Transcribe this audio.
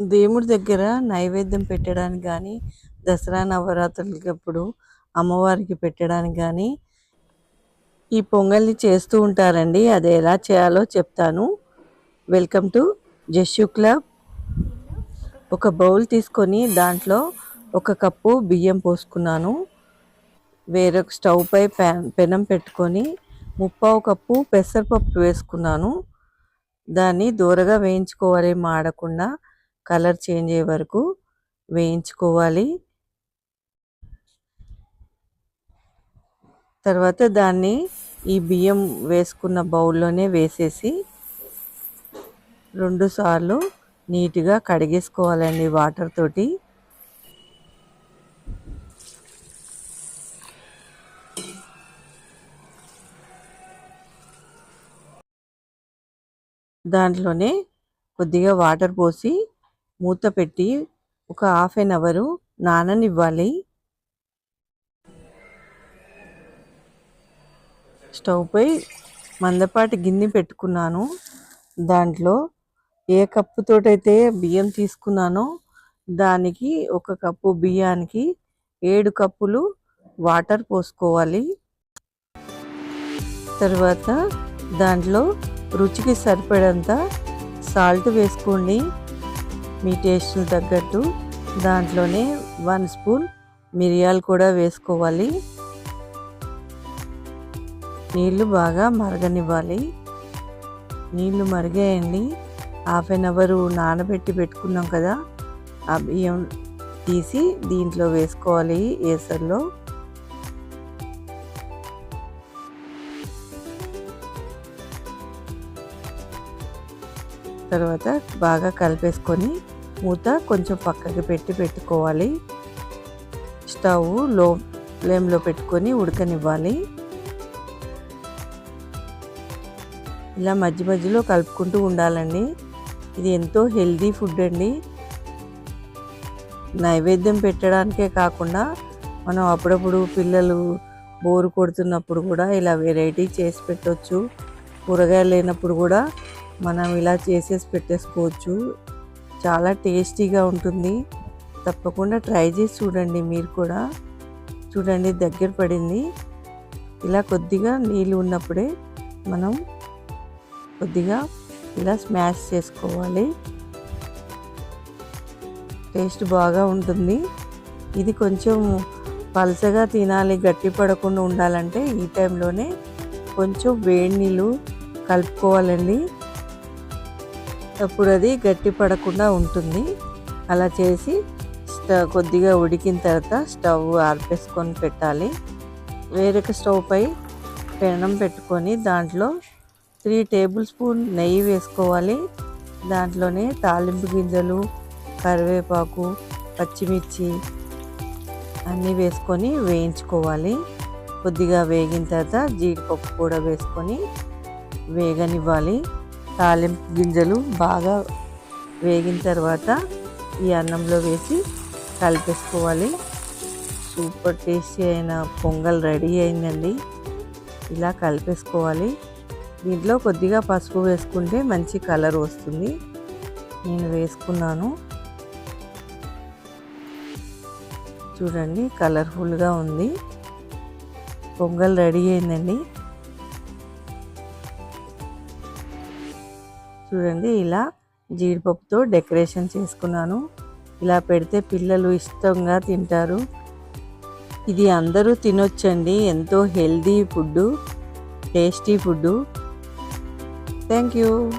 దేవుడి దగ్గర నైవేద్యం పెట్టడానికి కానీ దసరా నవరాత్రులకప్పుడు అమ్మవారికి పెట్టడానికి కానీ ఈ పొంగల్ని చేస్తూ ఉంటారండి. అది ఎలా చేయాలో చెప్తాను. వెల్కమ్ టు జస్యు క్లబ్. ఒక బౌల్ తీసుకొని దాంట్లో ఒక కప్పు బియ్యం పోసుకున్నాను. వేరొక స్టవ్ పై పెనం పెట్టుకొని ముప్పావు కప్పు పెసరపప్పు వేసుకున్నాను. దాన్ని దూరగా వేయించుకోవాలి మాడకుండా. కలర్ చేంజ్ అయ్యే వరకు వేయించుకోవాలి. తర్వాత దాన్ని ఈ బియ్యం వేసుకున్న బౌల్లోనే వేసేసి రెండు సార్లు నీట్గా కడిగేసుకోవాలండి వాటర్ తోటి. దాంట్లోనే కొద్దిగా వాటర్ పోసి మూత పెట్టి ఒక హాఫ్ అన్ అవరు నాననివ్వాలి. స్టవ్పై మందపాటి గిన్నె పెట్టుకున్నాను. దాంట్లో ఏ కప్పుతోటైతే బియ్యం తీసుకున్నానో దానికి ఒక కప్పు బియ్యానికి ఏడు కప్పులు వాటర్ పోసుకోవాలి. తర్వాత దాంట్లో రుచికి సరిపడంత సాల్ట్ వేసుకోండి. మీ టేస్ట్ తగ్గట్టు దాంట్లోనే వన్ స్పూన్ మిరియాలు కూడా వేసుకోవాలి. నీళ్ళు బాగా మరగనివ్వాలి. నీళ్ళు మరిగాయండి. హాఫ్ అన్ అవర్ నానబెట్టి పెట్టుకున్నాం కదా ఆ బియ్యం తీసి దీంట్లో వేసుకోవాలి ఏసర్లో. తర్వాత బాగా కలిపేసుకొని మూత కొంచెం పక్కకి పెట్టి పెట్టుకోవాలి. స్టవ్లో ఫ్లేమ్లో పెట్టుకొని ఉడకనివ్వాలి. ఇలా మధ్య మధ్యలో కలుపుకుంటూ ఉండాలండి. ఇది ఎంతో హెల్దీ ఫుడ్ అండి. నైవేద్యం పెట్టడానికే కాకుండా మనం అప్పుడప్పుడు పిల్లలు బోరు కొడుతున్నప్పుడు కూడా ఇలా వెరైటీ చేసి పెట్టవచ్చు కూరగాయలు లేనప్పుడు కూడా మనం ఇలా చేసేసి పెట్టేసుకోవచ్చు. చాలా టేస్టీగా ఉంటుంది. తప్పకుండా ట్రై చేసి చూడండి మీరు కూడా. చూడండి దగ్గర పడింది. ఇలా కొద్దిగా నీళ్ళు ఉన్నప్పుడే మనం కొద్దిగా ఇలా స్మాష్ చేసుకోవాలి. టేస్ట్ బాగా ఉంటుంది. ఇది కొంచెం పలసగా తినాలి గట్టి పడకుండా ఉండాలంటే ఈ టైంలోనే కొంచెం వేడి నీళ్ళు కలుపుకోవాలండి. అప్పుడు అది గట్టి పడకుండా ఉంటుంది. అలా చేసి స్టవ్ కొద్దిగా ఉడికిన తర్వాత స్టవ్ ఆర్పేసుకొని పెట్టాలి. వేరొక స్టవ్ పై పెనం పెట్టుకొని దాంట్లో త్రీ టేబుల్ స్పూన్ నెయ్యి వేసుకోవాలి. దాంట్లోనే తాలింపు గింజలు కరివేపాకు పచ్చిమిర్చి అన్నీ వేసుకొని వేయించుకోవాలి. కొద్దిగా వేగిన తర్వాత జీడిపప్పు కూడా వేసుకొని వేగనివ్వాలి. తాలింపు గింజలు బాగా వేగిన తర్వాత ఈ అన్నంలో వేసి కలిపేసుకోవాలి. సూపర్ టేస్టీ అయిన పొంగల్ రెడీ అయిందండి. ఇలా కలిపేసుకోవాలి. దీంట్లో కొద్దిగా పసుపు వేసుకుంటే మంచి కలర్ వస్తుంది. నేను వేసుకున్నాను. చూడండి కలర్ఫుల్గా ఉంది. పొంగల్ రెడీ అయిందండి. చూడండి ఇలా జీడిపప్పుతో డెకరేషన్ చేసుకున్నాను. ఇలా పెడితే పిల్లలు ఇష్టంగా తింటారు. ఇది అందరూ తినొచ్చండి. ఎంతో healthy food tasty food. Thank you.